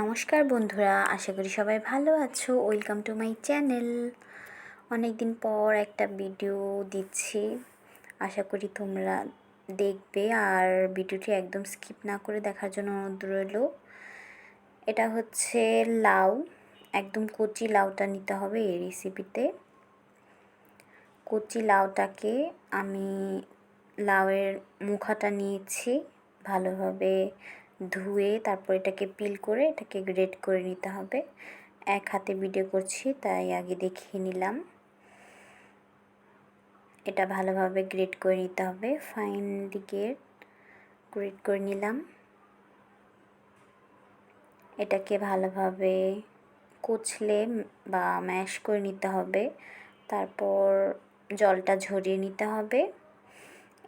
নমস্কার বন্ধুরা, আশা করি সবাই ভালো আছো। ওয়েলকাম টু মাই চ্যানেল অনেক দিন পর একটা ভিডিও দিচ্ছি। আশা করি তোমরা দেখবে আর ভিডিওটি একদম স্কিপ না করে দেখার জন্য অনুরোধ রইল। এটা হচ্ছে লাউ। একদম কচি লাউটা নিতে হবে এই রেসিপিতে কচি লাউটাকে আমি লাউয়ের মুখাটা নিয়েছি। ভালোভাবে ধুয়ে তারপর এটাকে পিল করে এটাকে গ্রেড করে নিতে হবে। এক হাতে ভিডিও করছি, তাই আগে দেখিয়ে নিলাম। এটা ভালোভাবে গ্রেড করে নিতে হবে। ফাইনলি গ্রেড গ্রেড করে নিলাম। এটাকে ভালোভাবে কুচলে বা ম্যাশ করে নিতে হবে। তারপর জলটা ঝরিয়ে নিতে হবে।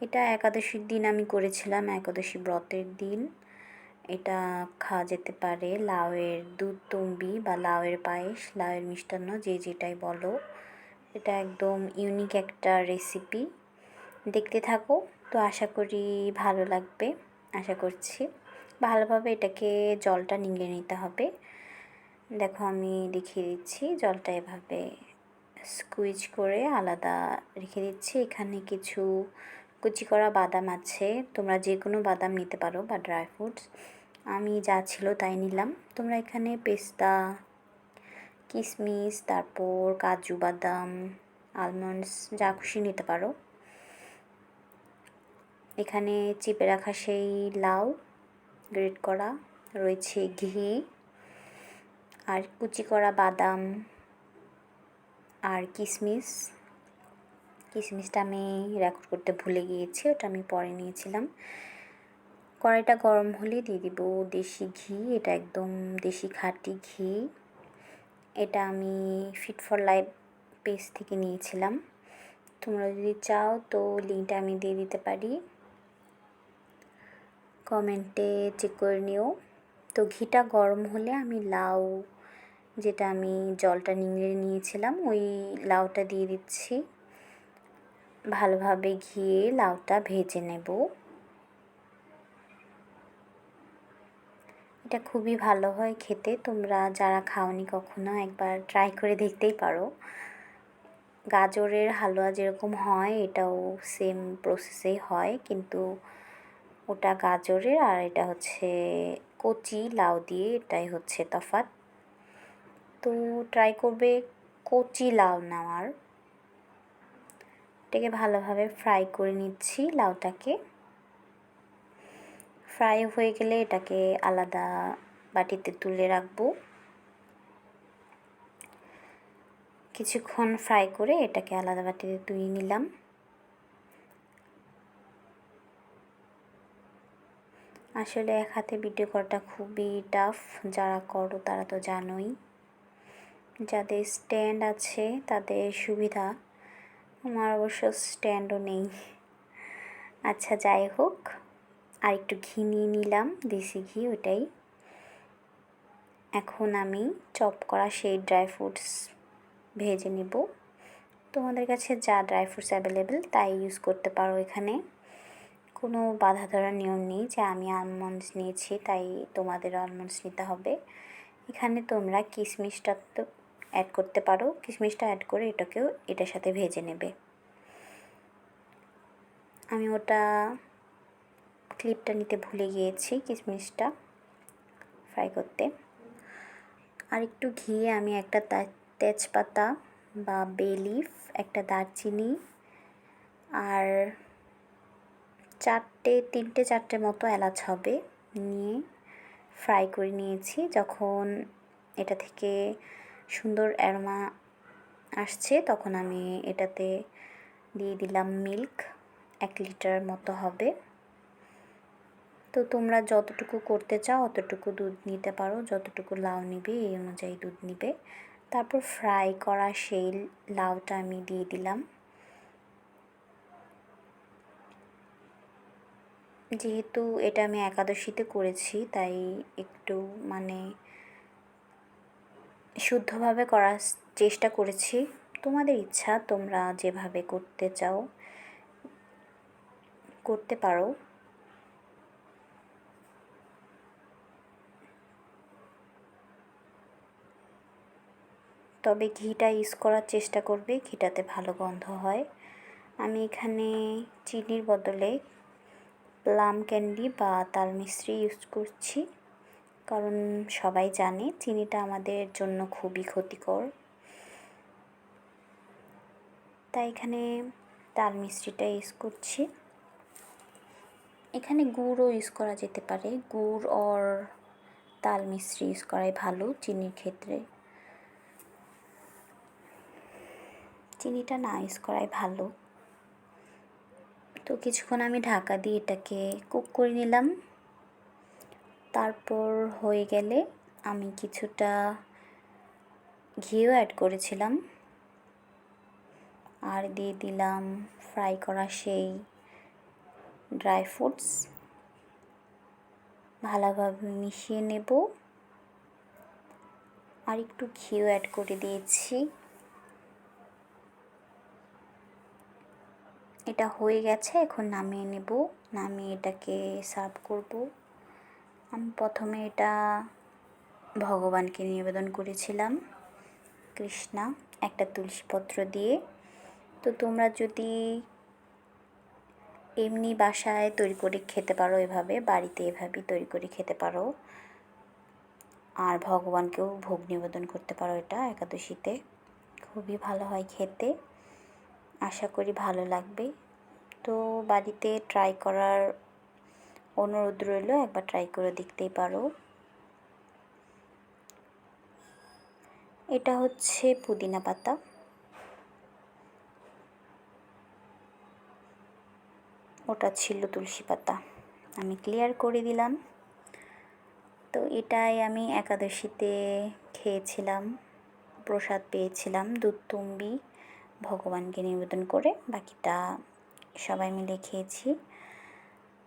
এটা একাদশীর দিন আমি করেছিলাম, একাদশী ব্রতের দিন। এটা খাওয়া যেতে পারে লাউয়ের দুধ তুম্বি বা লাউয়ের পায়েস, লাউয়ের মিষ্টান্ন, যে যেটাই বলো। এটা একদম ইউনিক একটা রেসিপি দেখতে থাকো। তো আশা করি ভালো লাগবে। আশা করছি ভালোভাবে এটাকে জলটা নিংড়ে নিতে হবে। দেখো আমি দেখিয়ে দিচ্ছি জলটা এভাবে স্কুইজ করে আলাদা রেখে দিচ্ছি। এখানে কিছু কুচি করা বাদাম আছে। তোমরা যে কোনো বাদাম নিতে পারো বা ড্রাই ফ্রুটস আমি যা ছিল তাই নিলাম। তোমরা এখানে পেস্তা কিশমিশ তারপর কাজু বাদাম আলমন্ডস যা খুশি নিতে পারো। এখানে চিপে রাখা সেই লাউ গ্রেট করা, রয়েছে ঘি, আর কুচি করা বাদাম, আর কিশমিশ কিশমিশটা আমি রেকর্ড করতে ভুলে গিয়েছি, ওটা আমি পরে নিয়েছিলাম। কড়াইটা গরম হলে দিয়ে দিব দেশি ঘি, এটা একদম দেশি খাঁটি ঘি। এটা আমি ফিট ফর লাইফ পেজ থেকে নিয়েছিলাম। তোমরা যদি চাও তো লিঙ্কটা আমি দিয়ে দিতে পারি। কমেন্টে চেক করে নিও। তো ঘিটা গরম হলে আমি লাউ, যেটা আমি জলটা নিংড়ে নিয়েছিলাম, ওই লাউটা দিয়ে দিচ্ছি। ভালোভাবে ঘিয়ে লাউটা ভেজে নেব। এটা খুবই ভালো হয় খেতে। তোমরা যারা খাওনি কখনো, একবার ট্রাই করে দেখতেই পারো। গাজরের হালুয়া যেরকম হয়, এটাও সেম প্রসেসেই হয়। কিন্তু ওটা গাজরের আর এটা হচ্ছে কচি, লাউ দিয়ে এটাই হচ্ছে তফাৎ। তো ট্রাই করবে কচি লাউ নেওয়ার। এটাকে ভালোভাবে ফ্রাই করে নিচ্ছি লাউটাকে। ফ্রাই হয়ে গেলে এটাকে আলাদা বাটিতে তুলে রাখব। কিছুক্ষণ ফ্রাই করে এটাকে আলাদা বাটিতে তুলে নিলাম। আসলে এক হাতে ভিডিও করাটা খুবই টাফ যারা করো তারা তো জানোই। যাদের স্ট্যান্ড আছে তাদের সুবিধা, আমার অবশ্য স্ট্যান্ডও নেই। আচ্ছা যাই হোক। আর একটু ঘি নিয়ে নিলাম, দেশি ঘি ওটাই। এখন আমি চপ করা সেই ড্রাই ফ্রুটস ভেজে নেব। তোমাদের কাছে যা ড্রাই ফ্রুটস অ্যাভেলেবেল তাই ইউজ করতে পারো এখানে। কোনো বাধা ধরার নিয়ম নেই যে আমি আলমন্ডস নিয়েছি তাই তোমাদের আলমন্ডস নিতে হবে। এখানে তোমরা কিশমিশটা তো অ্যাড করতে পারো, কিশমিশটা অ্যাড করে এটাকেও এটার সাথে ভেজে নেবে। আমি ওটা ক্লিপটা নিতে ভুলে গিয়েছি কিশমিশটা ফ্রাই করতে। আর একটু ঘিয়ে আমি একটা তেজপাতা বা বে লিফ, একটা দারচিনি আর চারটে, তিনটে, চারটে মতো এলাচ হবে নিয়ে ফ্রাই করে নিয়েছি। যখন এটা থেকে সুন্দর অ্যারোমা আসছে তখন আমি এটাতে দিয়ে দিলাম মিল্ক, এক লিটার মতো হবে। তো তোমরা যতটুকু করতে চাও অতটুকু দুধ নিতে পারো, যতটুকু লাউ নিবে এই অনুযায়ী দুধ নিবে। তারপর ফ্রাই করা সেই লাউটা আমি দিয়ে দিলাম। যেহেতু এটা আমি একাদশীতে করেছি, তাই একটু মানে শুদ্ধভাবে করার চেষ্টা করেছি। তোমাদের ইচ্ছা, তোমরা যেভাবে করতে চাও, করতে পারো। তবে ঘিটা ইউজ করার চেষ্টা করবে, ঘিটাতে ভালো গন্ধ হয়। আমি এখানে চিনির বদলে প্লাম ক্যান্ডি বা তাল মিশ্রি ইউজ করছি, কারণ সবাই জানে চিনিটা আমাদের জন্য খুবই ক্ষতিকর। তাই এখানে তাল মিশ্রিটা ইউজ করছি। এখানে গুড়ও ইউজ করা যেতে পারে, গুড় অর তাল মিশ্রি ইউজ করাই ভালো চিনির ক্ষেত্রে। চিনিটা না ইউজ করাই ভালো। তো কিছুক্ষণ আমি ঢাকা দিয়ে এটাকে কুক করে নিলাম। তারপর হয়ে গেলে আমি কিছুটা ঘিও অ্যাড করেছিলাম। আর দিয়ে দিলাম ফ্রাই করা সেই ড্রাই ফ্রুটস। ভালোভাবে মিশিয়ে নেব। আর একটু ঘিও অ্যাড করে দিয়েছি। এটা হয়ে গেছে, এখন নামিয়ে নেব। নামিয়ে এটাকে সার্ভ করব। আমি প্রথমে এটা ভগবানকে নিবেদন করেছিলাম, কৃষ্ণা, একটা তুলসীপত্র দিয়ে। তো তোমরা যদি এমনি বাসায় তৈরি করে খেতে পারো এভাবে, বাড়িতে এভাবেই তৈরি করে খেতে পারো। আর ভগবানকেও ভোগ নিবেদন করতে পারো এটা একাদশীতে। খুবই ভালো হয় খেতে। আশা করি ভালো লাগবে। তো বাড়িতে ট্রাই করার অনুরোধ রইল, একবার ট্রাই করে দেখতেই পারো। এটা হচ্ছে পুদিনা পাতা। ওটা ছিল তুলসী পাতা। আমি ক্লিয়ার করে দিলাম। তো এটাই আমি একাদশীতে খেয়েছিলাম, প্রসাদ পেয়েছিলাম দুধ তুম্বি ভগবানকে নিবেদন করে বাকিটা সবাই মিলে খেয়েছি।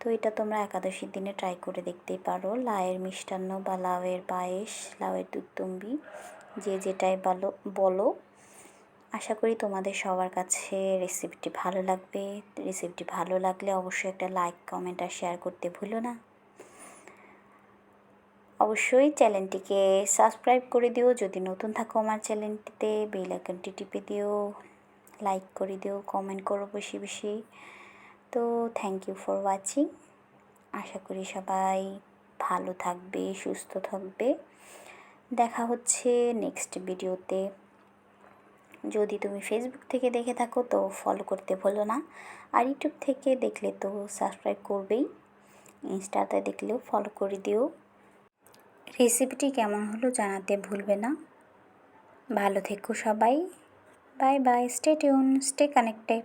তো এটা তোমরা একাদশীর দিনে ট্রাই করে দেখতেই পারো। লাউয়ের মিষ্টান্ন বা লাউয়ের পায়েস, লাউয়ের দুধতুম্বি, যে যেটাই বলো বলো। আশা করি তোমাদের সবার কাছে রেসিপিটি ভালো লাগবে। রেসিপিটি ভালো লাগলে অবশ্যই একটা লাইক কমেন্ট আর শেয়ার করতে ভুলো না। অবশ্যই চ্যানেলটিকে সাবস্ক্রাইব করে দিও। যদি নতুন থাকো আমার চ্যানেলটিতে বেল আইকনটি টিপে দিও। লাইক করে দিও কমেন্ট করো বেশি বেশি। তো থ্যাংক ইউ ফর ওয়াচিং আশা করি সবাই ভালো থাকবে, সুস্থ থাকবে। দেখা হচ্ছে নেক্সট ভিডিওতে যদি তুমি ফেসবুক থেকে দেখে থাকো, তো ফলো করতে ভুলো না। আর ইউটিউব থেকে দেখলে তো সাবস্ক্রাইব করবেই। ইনস্টাতে দেখলেও ফলো করে দিও। রেসিপিটি কেমন হলো জানাতে ভুলবে না। ভালো থেকো সবাই। Bye bye. Stay tuned, stay connected.